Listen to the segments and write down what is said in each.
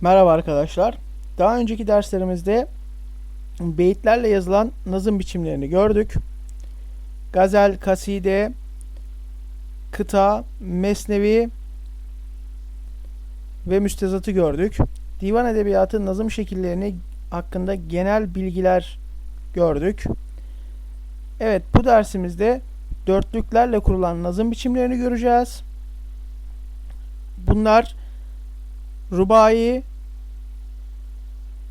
Merhaba arkadaşlar. Daha önceki derslerimizde beyitlerle yazılan nazım biçimlerini gördük. Gazel, kaside, kıta, mesnevi ve müstezatı gördük. Divan edebiyatı nazım şekillerini hakkında genel bilgiler gördük. Evet bu dersimizde dörtlüklerle kurulan nazım biçimlerini göreceğiz. Bunlar rubai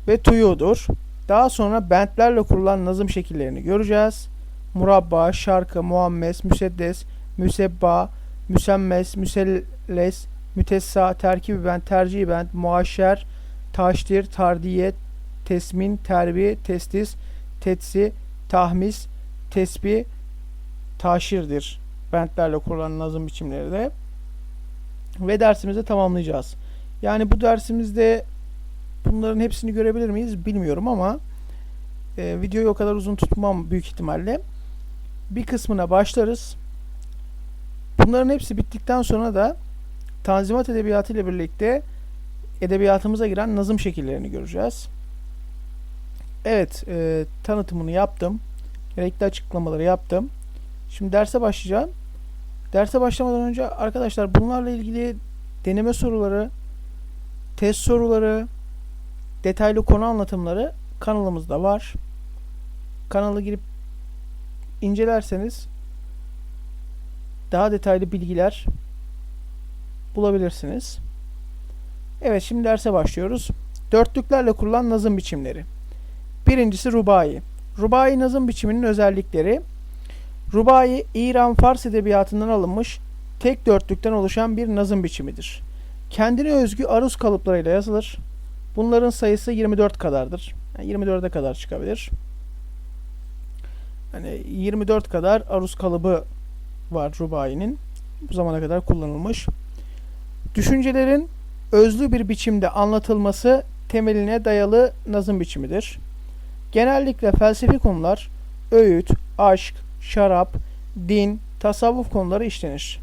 ve tuyudur. Daha sonra bentlerle kurulan nazım şekillerini göreceğiz. Murabba, şarkı, muammes, müseddes, müsebba, müsemmes, müselles, mütessa, terkibi bent, tercih bent, muaşer, taştir, tardiyet, tesmin, terbi, testis, tetsi, tahmis, tesbih, taşirdir. Bentlerle kurulan nazım biçimleri de. Ve dersimizi tamamlayacağız. Yani bu dersimizde bunların hepsini görebilir miyiz bilmiyorum ama e, videoyu o kadar uzun tutmam büyük ihtimalle. Bir kısmına başlarız. Bunların hepsi bittikten sonra da Tanzimat Edebiyatı ile birlikte edebiyatımıza giren nazım şekillerini göreceğiz. Evet, e, tanıtımını yaptım. Gerekli açıklamaları yaptım. Şimdi derse başlayacağım. Derse başlamadan önce arkadaşlar bunlarla ilgili deneme soruları, test soruları, detaylı konu anlatımları kanalımızda var. Kanala girip incelerseniz daha detaylı bilgiler bulabilirsiniz. Evet şimdi derse başlıyoruz. Dörtlüklerle kurulan nazım biçimleri. Birincisi rubai. Rubai nazım biçiminin özellikleri. Rubai, İran Fars edebiyatından alınmış tek dörtlükten oluşan bir nazım biçimidir. Kendine özgü aruz kalıplarıyla yazılır. Bunların sayısı 24 kadardır. Yani 24'e kadar çıkabilir. Hani 24 kadar aruz kalıbı var Rubai'nin. Bu zamana kadar kullanılmış. Düşüncelerin özlü bir biçimde anlatılması temeline dayalı nazım biçimidir. Genellikle felsefi konular, öğüt, aşk, şarap, din, tasavvuf konuları işlenir.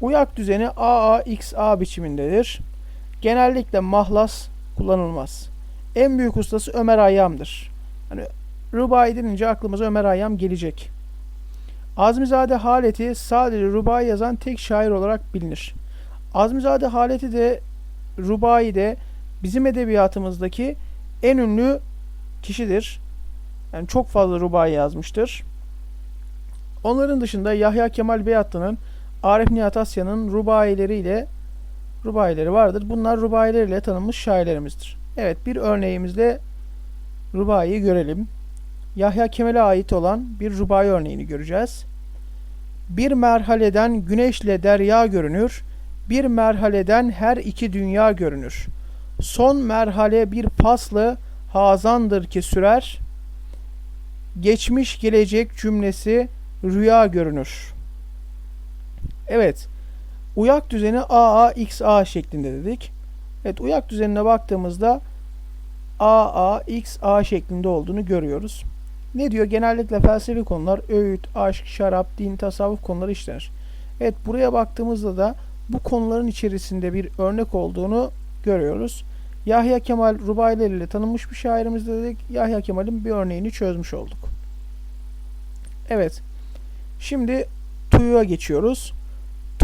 Uyak düzeni AAXA biçimindedir. Genellikle mahlas kullanılmaz. En büyük ustası Ömer Hayyam'dır. Hani Rubai denince aklımıza Ömer Hayyam gelecek. Azmizade Haleti sadece Rubai yazan tek şair olarak bilinir. Azmizade Haleti de Rubai de bizim edebiyatımızdaki en ünlü kişidir. Yani çok fazla Rubai yazmıştır. Onların dışında Yahya Kemal Beyatlı'nın Arif Nihat Asya'nın rubaileriyle rubaileri vardır. Bunlar rubaileriyle tanınmış şairlerimizdir. Evet bir örneğimizle rubaiyi görelim. Yahya Kemal'e ait olan bir rubai örneğini göreceğiz. Bir merhaleden güneşle derya görünür. Bir merhaleden her iki dünya görünür. Son merhale bir paslı hazandır ki sürer. Geçmiş gelecek cümlesi rüya görünür. Evet. Uyak düzeni AAXA şeklinde dedik. Evet uyak düzenine baktığımızda AAXA şeklinde olduğunu görüyoruz. Ne diyor? Genellikle felsefi konular, öğüt, aşk, şarap, din, tasavvuf konuları işlenir. Evet buraya baktığımızda da bu konuların içerisinde bir örnek olduğunu görüyoruz. Yahya Kemal Rubailer ile tanınmış bir şairimiz dedik. Yahya Kemal'in bir örneğini çözmüş olduk. Evet. Şimdi Tuyu'ya geçiyoruz.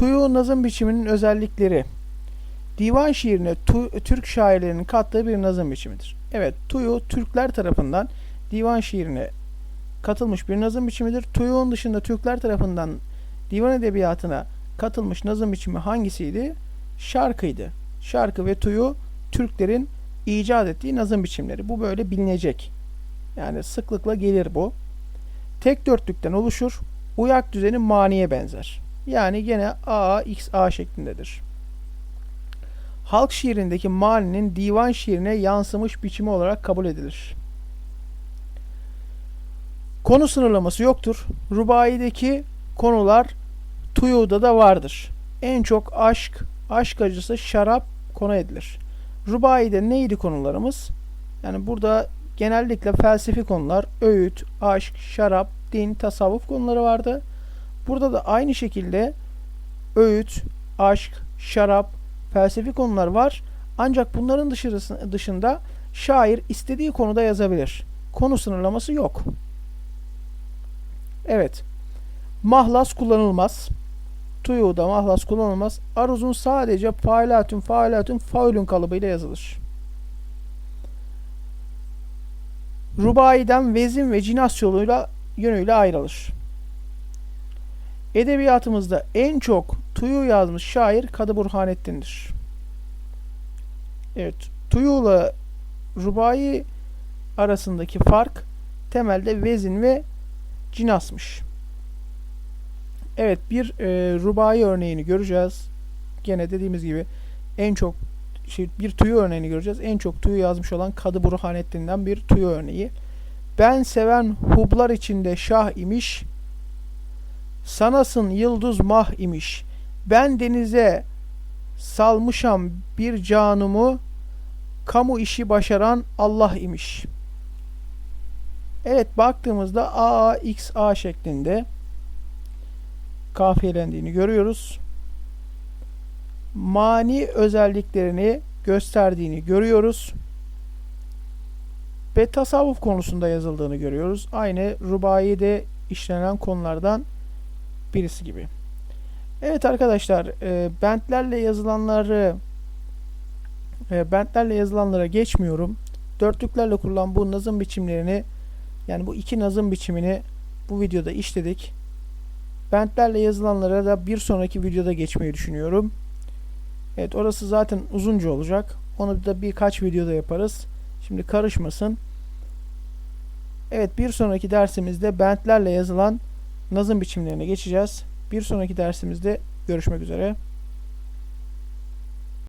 Tuyu nazım biçiminin özellikleri. Divan şiirine tu, Türk şairlerinin kattığı bir nazım biçimidir. Evet, Tuyu Türkler tarafından divan şiirine katılmış bir nazım biçimidir. Tuyu'nun dışında Türkler tarafından divan edebiyatına katılmış nazım biçimi hangisiydi? Şarkıydı. Şarkı ve tuyu Türklerin icat ettiği nazım biçimleri. Bu böyle bilinecek. Yani sıklıkla gelir bu. Tek dörtlükten oluşur. Uyak düzeni maniye benzer. Yani gene A, X, A şeklindedir. Halk şiirindeki maninin divan şiirine yansımış biçimi olarak kabul edilir. Konu sınırlaması yoktur. Rubaideki konular Tuyu'da da vardır. En çok aşk, aşk acısı, şarap konu edilir. Rubai'de neydi konularımız? Yani burada genellikle felsefi konular, öğüt, aşk, şarap, din, tasavvuf konuları vardı. Burada da aynı şekilde öğüt, aşk, şarap, felsefi konular var. Ancak bunların dışında şair istediği konuda yazabilir. Konu sınırlaması yok. Evet. Mahlas kullanılmaz. Tuyu'da mahlas kullanılmaz. Aruzun sadece failatün failatün faulün kalıbıyla yazılır. Rubaiden vezin ve cinas yoluyla yönüyle ayrılır. Edebiyatımızda en çok Tuyu yazmış şair Kadı Burhanettin'dir. Evet, Tuyu'la Rubai arasındaki fark temelde vezin ve cinasmış. Evet, bir e, Rubai örneğini göreceğiz. Gene dediğimiz gibi en çok şey, bir Tuyu örneğini göreceğiz. En çok Tuyu yazmış olan Kadı Burhanettin'den bir Tuyu örneği. Ben seven hublar içinde şah imiş, sanasın yıldız mah imiş. Ben denize salmışam bir canımı, kamu işi başaran Allah imiş. Evet baktığımızda A, X, A şeklinde kafiyelendiğini görüyoruz. Mani özelliklerini gösterdiğini görüyoruz. Ve tasavvuf konusunda yazıldığını görüyoruz. Aynı Rubai'de işlenen konulardan birisi gibi. Evet arkadaşlar, e, bentlerle yazılanları e, bentlerle yazılanlara geçmiyorum. Dörtlüklerle kurulan bu nazım biçimlerini yani bu iki nazım biçimini bu videoda işledik. Bentlerle yazılanlara da bir sonraki videoda geçmeyi düşünüyorum. Evet orası zaten uzunca olacak. Onu da birkaç videoda yaparız. Şimdi karışmasın. Evet bir sonraki dersimizde bentlerle yazılan nazım biçimlerine geçeceğiz. Bir sonraki dersimizde görüşmek üzere.